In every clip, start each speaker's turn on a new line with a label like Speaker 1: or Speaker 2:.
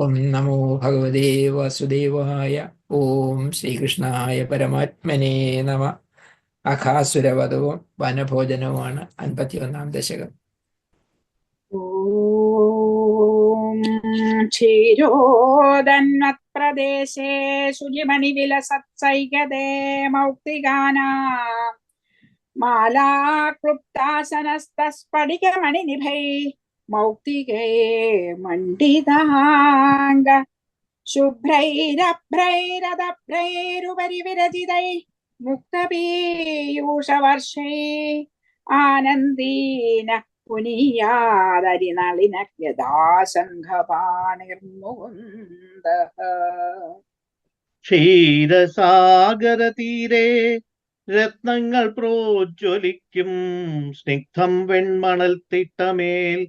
Speaker 1: ഓം നമോ ഭഗവതേ വാസുദേവായ ഓം ശ്രീകൃഷ്ണായ പരമാത്മനേ നമ. അഖാസുരവധവും വനഭോജനവുമാണ് അൻപത്തിയൊന്നാം ദശകം.
Speaker 2: ഓം ക്ഷീരോദന്മത്പ്രദേശേ ശുചിമണിവിലസത്സൈകതേ മൗക്തികാനാ മാലാക്ലുപ്താസനസ്തസ്ഫടികമണിനിഭൈ. മൗക്തികേ മണ്ഡിതാംഗ ശുഭ്രൈരഭ്രൈരദഭ്രൈരുപരി വിരചിതൈ മുക്തപീയൂഷവർഷൈ ആനന്ദീന
Speaker 3: ക്ഷീരസാഗരതീരെ രത്നങ്ങൾ പ്രോജ്വലിക്കും സ്നിഗ്ധം വെൺമണൽ തിട്ടമേൽ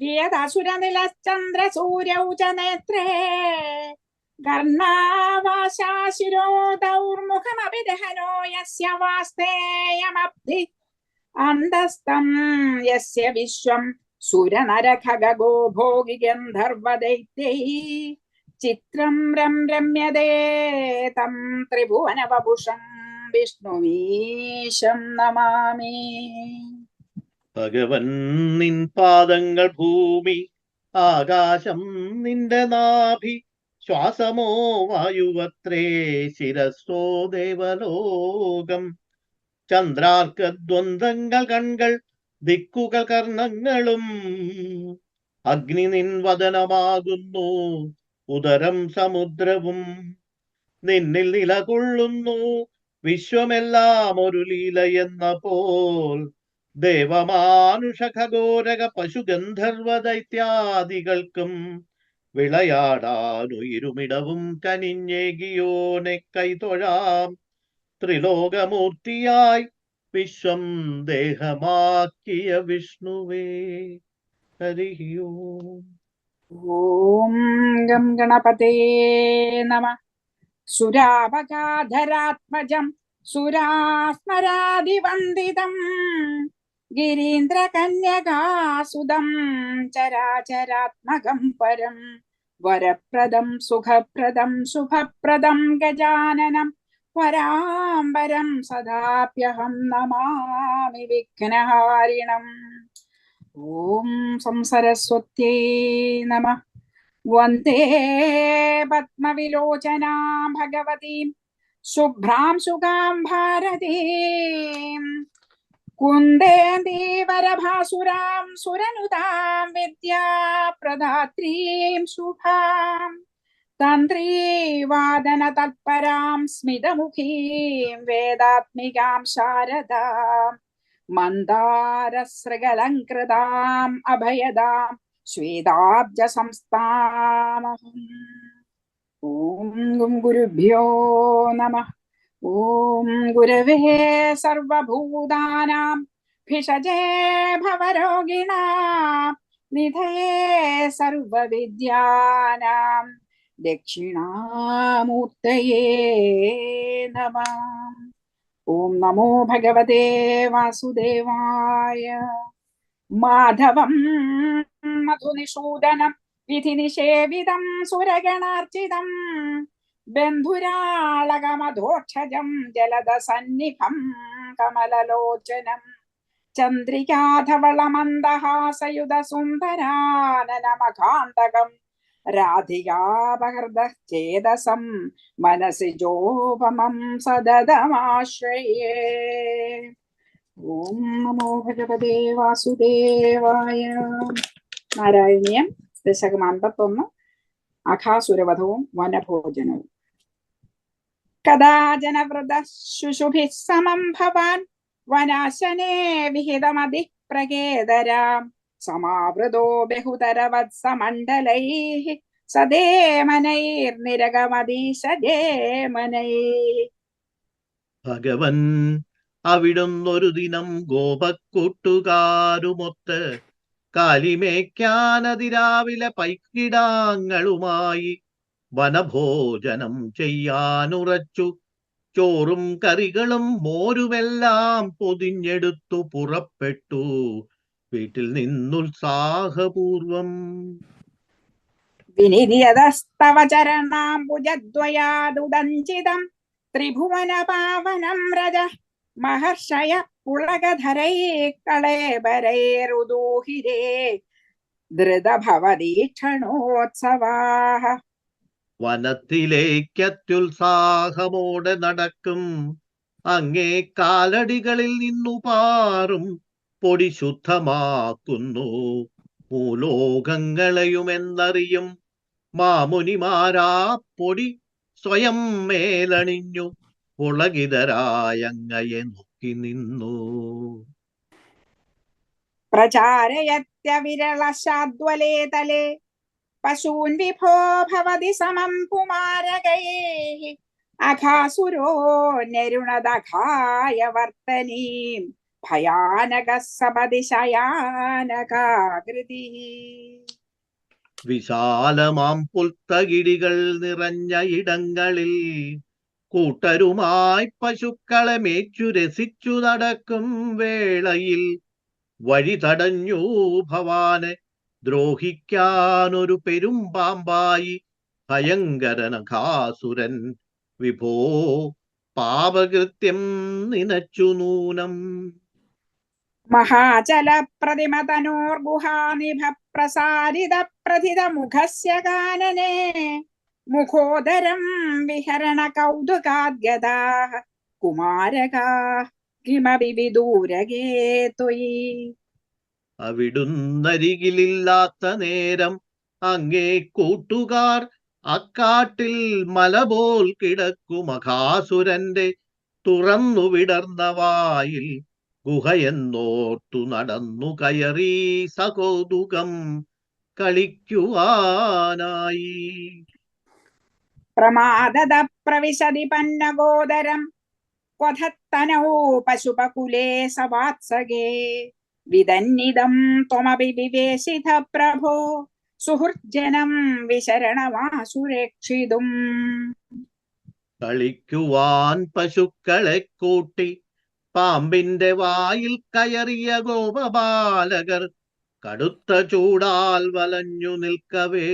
Speaker 2: നാഭിർവിയദസുരനിലശ്ചന്ദ്രസൂര്യൗ ച നേത്രേ കർണാവാശാശിരോദൗർമുഖമപി ദഹനോ യസ്യ വാസ്തേയമബ്ധി അന്തസ്തം യസ്യ വിശ്വം സുരനരഖഗോ ഭോഗി ഗന്ധർവദൈത്യൈ ചിത്രം രം രമ്യതേ തം ത്രിഭുവനവപുഷം വിഷ്ണുവീശം നമാമി.
Speaker 3: ഭഗവൻ നിൻ പാദങ്ങൾ ഭൂമി ആകാശം നിന്റെ നാഭി ശ്വാസമോ വായുവത്രേ ശിരസ്സോ ദേവലോകം. ചന്ദ്രാർക്ക ദ്വന്ദ്ങ്ങൾ കൺകൾ ദിക്കുകൾ കർണങ്ങളും അഗ്നി നിൻ വദനമാകുന്നു ഉദരം സമുദ്രവും നിന്നിൽ നിലകൊള്ളുന്നു വിശ്വമെല്ലാം ഒരു ലീല എന്ന പോൽ. ദേവമാനുഷ ഖഗോരക പശുഗന്ധർവ ദൈത്യാദികൾക്കും വിളയാടാനുയിരുമിടവും കനിഞ്ഞേകിയോനെ കൈതൊഴാം. ത്രിലോകമൂർത്തിയായി വിശ്വം ദേഹമാക്കിയ വിഷ്ണുവേ. ഹരിയോ
Speaker 2: ഓം. ഗം ഗണപതേ നമ. സുരാപകാധരാത്മജം സുരാസ്മരാദിവന്ദിതം. ഗിരീന്ദ്രകന്യകാസുതം ചരാചരാത്മകം പരം. വരപ്രദം സുഖപ്രദം ശുഭപ്രദം ഗജാനനം. പരാമ്പരം സദാപ്യഹം നമാമി വിഘ്നഹാരിണം. ഓം സംസരസ്വത്യേ നമ. വന്ദേ പത്മവിലോചനാം ഭഗവതീം. ശുഭ്രാം സുഖാം ഭാരതീം. कुन्देन्दीवरभासुरां सुरनुतां विद्याप्रदात्रीं शुभाम् तन्त्रीवादनतत्परां स्मितमुखीं वेदात्मिकां शारदां मन्दारसृगलङ्कृताम् अभयदां श्वेताब्जसंस्थामहम् ॐ गुरुभ्यो नमः ഗും ഗുരുഭ്യോ നമ ഓം ഗുരവേ സർവഭൂതാനാം ഭിഷജേ ഭവരോഗിണാം നിധയേ സർവവിദ്യാനാം ദക്ഷിണാമൂർത്തയേ നമ ഓം നമോ ഭഗവതേ വാസുദേവായ മാധവം മധുനിഷൂദനം വിധിനിഷേവിതം സുരഗണാർച്ചിതം ബന്ധുരാളകമധോക്ഷജം ജലദസന്നിഭം കമലലോചനം. ചന്ദ്രികാധവളമന്ദഹാസയുധ സുന്ദരാനനമകാന്തകം രാധികാപഹൃതചേതസം മനസി ജോപമം സദതമാശ്രയേ ഓം നമോ ഭഗവതേ വാസുദേവായ. നാരായണീയം ദശകം അമ്പത്തൊന്ന് അഖാസുരവധവും വനഭോജനവും. കഥാജനവൃത ശുശുഭിः സമം ഭവാൻ വനാശനെ വിഹിതമതി പ്രകേതരാം സമാവൃതോ ബഹുതരവത്സമണ്ഡലൈः സമണ്ഡലൈ
Speaker 3: ഭഗവൻ അവിടുന്നൊരു ദിനം ഗോപക്കൂട്ടുകാരുമൊത്ത് കാലിമേക്കാനതിരാവിലെ പൈക്കിടാങ്ങളുമായി വനഭോജനം ചെയ്യാനുറച്ചു. ചോറും കറികളും മോരുമെല്ലാം പൊതിഞ്ഞെടുത്തു പുറപ്പെട്ടു. വീട്ടിൽ നിന്നുത്സാഹപൂർവം.
Speaker 2: വിനിര്യതസ്തവ ത്രിഭുവന പാവനം രജ മഹർഷയ പുളകധരൈ കളേബരൈരുദൂഹിരേ
Speaker 3: വനത്തിലേക്കത്യുത്സാഹമോടെ നടക്കും. അങ്ങേ കാലടികളിൽ നിന്നു പാറും പൊടി ശുദ്ധമാക്കുന്നു. ഭൂലോകങ്ങളെയുമെന്നറിയും മാമുനിമാരാ പൊടി സ്വയം മേലണിഞ്ഞു പുളകിതരായങ്ങയെ നോക്കി നിന്നു.
Speaker 2: പ്രചാരയത്യവിരളശാദ്വലേ തലേ പശൂൻ വിഭോ ഭവതി സമം കുമാരകൈः അഘാസുരോ നരുണദഘായ വർത്തനീം. ഭയാനക സപതി ശയാനകാകൃതി
Speaker 3: വിശാലമാം പുൽത്തകിടികൾ നിറഞ്ഞ ഇടങ്ങളിൽ കൂട്ടരുമായി പശുക്കളെ മേച്ചു രസിച്ചു നടക്കും വേളയിൽ വഴി തടഞ്ഞു ഭവാനെ ദ്രോഹിക്കാനൊരു പെരുമ്പാമ്പായി ഭയങ്കരനഖാസുരൻ. വിഭോ പാപകൃത്യം നിനച്ചു നൂനം.
Speaker 2: മഹാചല പ്രതിമ തനോർഗുഹാനിഭ പ്രസാരിത പ്രഥിത മുഖസ്യ കാനനെ മുഖോദരം വിഹരണ കൗതുകാദ്യതാ കുമാരകാ കിമപി വിദൂരകേ ത്വയി.
Speaker 3: അവിടുന്നരികിലില്ലാത്ത നേരം അങ്ങേ കൂട്ടുകാർ അക്കാട്ടിൽ മലപോൽ കിടക്കും മഹാസുരന്റെ തുറന്നു വിടർന്ന വായിൽ ഗുഹയെന്നോർത്തു നടന്നു കയറി സകോതുകം കളിക്കുവാനായി.
Speaker 2: പ്രമാദത പ്രവിശതി പന്നഗോദരം ക്വഥത്തനൗ പശുപകുലേ സവാത്സകേ. വിദന്നിദം ത്വമപി വിവേശിത പ്രഭോ. സുഹൃജ്ജനം വിശരണമാസുരക്ഷിതും
Speaker 3: കളിക്കുവാൻ പശുക്കളെ കൂട്ടി പാമ്പിന്റെ വായിൽ കയറിയ ഗോപബാലകർ കടുത്ത ചൂടാൽ വലഞ്ഞു നിൽക്കവേ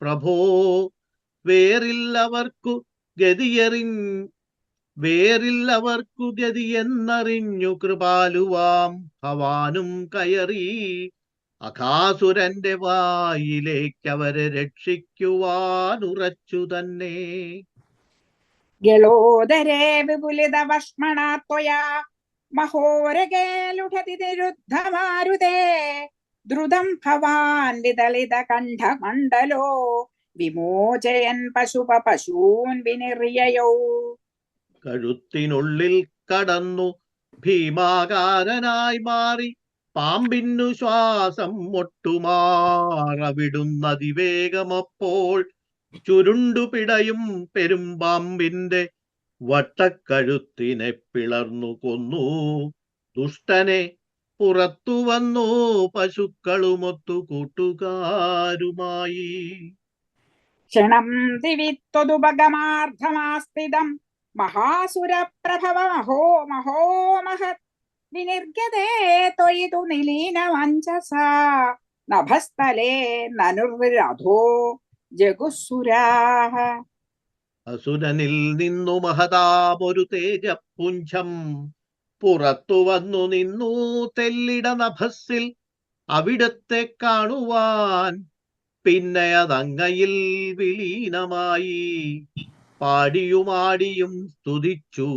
Speaker 3: പ്രഭോ. വേറില്ലവർക്കു ഗതിയെറിൻ ഗതി എന്നറിഞ്ഞു കൃപാലുവാം. ഭവാനും കയറി അഖാസുരന്റെ വായിലേക്ക് അവരെ രക്ഷിക്കുവാൻ ഉറച്ചു തന്നെ.
Speaker 2: ഗളോദരേ വിപുലിത ഭക്ഷ്മണാത്വയാ ത്വയാ. മഹോരകേ ലുഠതി നിരുദ്ധമാരുതേ. ദ്രുതം ഭവാൻ വിതളിത കണ്ഠമണ്ഡലോ. വിമോചയൻ പശുപ പശൂൻ വിനിർയയൗ
Speaker 3: കഴുത്തിനുള്ളിൽ കടന്നു ഭീമാകാരനായി മാറി പാമ്പിന്നു ശ്വാസം മുട്ടുമാറവിടുന്നതിവേഗമപ്പോൾ ചുരുണ്ടുപിടയും പെരുമ്പാമ്പിന്റെ വട്ടക്കഴുത്തിനെ പിളർന്നു കൊന്നു. ദുഷ്ടനെ പുറത്തു വന്നു പശുക്കളുമൊത്തു കൂട്ടുകാരുമായി
Speaker 2: ക്ഷണം ദിവി ത്വതുപഗമാർദ്ധമാസ്ഥിതം മഹാസുരപ്രഭവ മഹോ മഹോ മഹത് വിനിർഗതേ നഭസ്ഥലേ നനുർരഥോ ജഗുസുരാഹ.
Speaker 3: അസുരനിൽ നിന്നു മഹതാമൊരു തേജപുഞ്ചം. പുറത്തു വന്നു നിന്നു തെല്ലിട നഭസ്സിൽ അവിടത്തെ കാണുവാൻ. പിന്നെ അതങ്ങയിൽ വിലീനമായി. പാടിയുമാടിയും സ്തുതിച്ചു.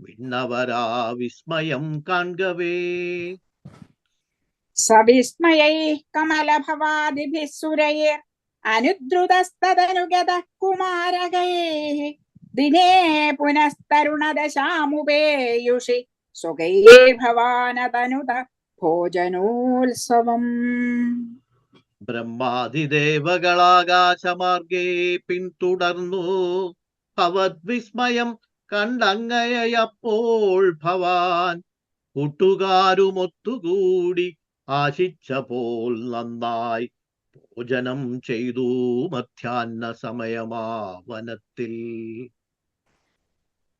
Speaker 3: വിണ്ണവരാ വിസ്മയം കാൺകവേ.
Speaker 2: സവിസ്മയൈ കമലഭവാദിഭിः സുരൈർ അനുദ്രുതസ്തദനുഗതः കുമാരകൈः ദിനേ പുനസ്തരുണദശാമുപേയുഷി സുഖൈർഭവാനതനുത ഭോജനോത്സവം.
Speaker 3: ബ്രഹ്മാതിദേവകളാകാശമാർഗേ പിന്തുടർന്നു. ഭവദ്വിസ്മയം കണ്ടങ്ങയപ്പോൾ ഭവാൻ കൂട്ടുകാരുമൊത്തുകൂടി ആശിച്ച പോൽ നന്നായി ഭോജനം ചെയ്തു മധ്യാഹ്ന സമയമാ വനത്തിൽ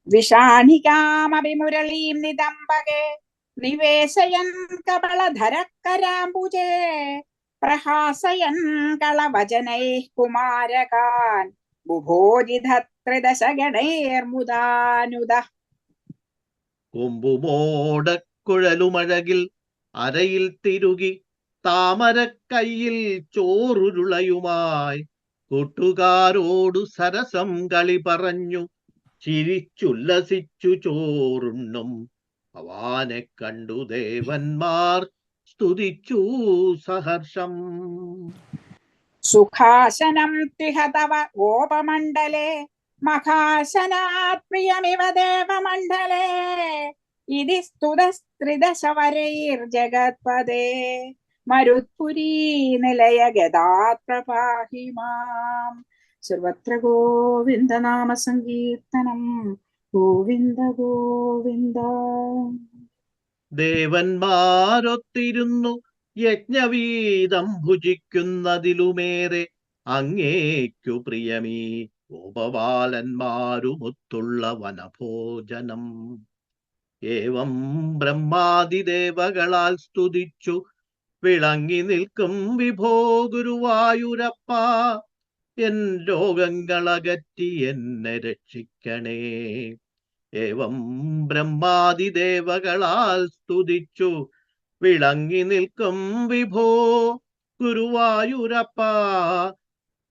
Speaker 2: വിഷാണികാമപി മുരളീം നിതംബകേ നിവേശയൻ കപളധരക്കരാംബുജേ പ്രഹാസയൻ കളവചനൈ കുമാരകാൻ ബുഭോജിധത്രിദശഗണൈർമുദാനുദ
Speaker 3: കൊമ്പുമോടക്കുഴലുമഴകിൽ അരയിൽ തിരുകി താമരക്കയ്യിൽ ചോറുരുളയുമായി. കൂട്ടുകാരോടു സരസം കളി പറഞ്ഞു ചിരിച്ചുല്ലസിച്ചു ചോറുണ്ണും. ഭവാനെ കണ്ടു ദേവന്മാർ സ്തുതിച്ചു സഹർഷം.
Speaker 2: സുഖാസനം തിഹതവ തവ ഗോപമണ്ഡലേ മഹാസനാത് പ്രിയമിവ ദേവമണ്ഡലേ. ഇതി സ്തുതസ്ത്രിദശവരൈർജഗത്പദേ മരുത്പുരീ നിലയ ഗതാത്രപാഹി മാം. സർവത്ര ഗോവിന്ദ നാമ സങ്കീർത്തനം ഗോവിന്ദ ഗോവിന്ദ.
Speaker 3: ദേവന്മാരൊത്തിരുന്നു യജ്ഞവീതം ഭുജിക്കുന്നതിലുമേറെ അങ്ങേക്കു പ്രിയമീ ഗോപബാലന്മാരുമൊത്തുള്ള വനഭോജനം. ഏവം ബ്രഹ്മാതിദേവകളാൽ സ്തുതിച്ചു. വിളങ്ങി നിൽക്കും വിഭോ ഗുരുവായൂരപ്പ. എൻ രോഗങ്ങളകറ്റി എന്നെ രക്ഷിക്കണേ. ഏവം ബ്രഹ്മാതിദേവകളാൽ സ്തുതിച്ചു. വിളങ്ങി നിൽക്കും വിഭോ ഗുരുവായൂരപ്പ.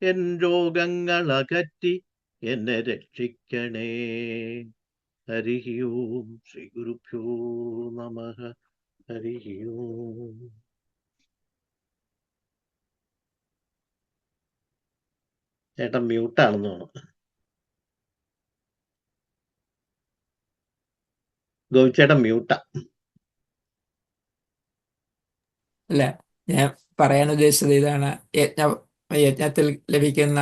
Speaker 3: എൻ രോഗങ്ങൾ അകറ്റി എന്നെ രക്ഷിക്കണേ. ഹരി ഓം ശ്രീ ഗുരുഭ്യോ നമ. ഹരി ഓം ചേട്ടൻ മ്യൂട്ടാണെന്ന് തോന്നുന്നു. ഗോവിച്ചേട്ടൻ മ്യൂട്ടാ.
Speaker 1: അല്ല ഞാൻ പറയാൻ ഉദ്ദേശിച്ചത് ഇതാണ് യജ്ഞ യജ്ഞത്തിൽ ലഭിക്കുന്ന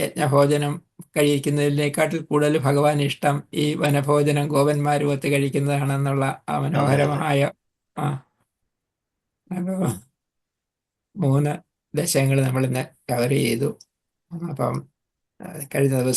Speaker 1: യജ്ഞഭോജനം കഴിക്കുന്നതിനേക്കാട്ടിൽ കൂടുതൽ ഭഗവാൻ ഇഷ്ടം ഈ വനഭോജനം ഗോപന്മാരും ഒത്ത് കഴിക്കുന്നതാണെന്നുള്ള ആ മനോഹരമായ ആ മൂന്ന് ദശകങ്ങൾ നമ്മൾ ഇന്ന് കവർ ചെയ്തു. അപ്പം കഴിഞ്ഞ ദിവസം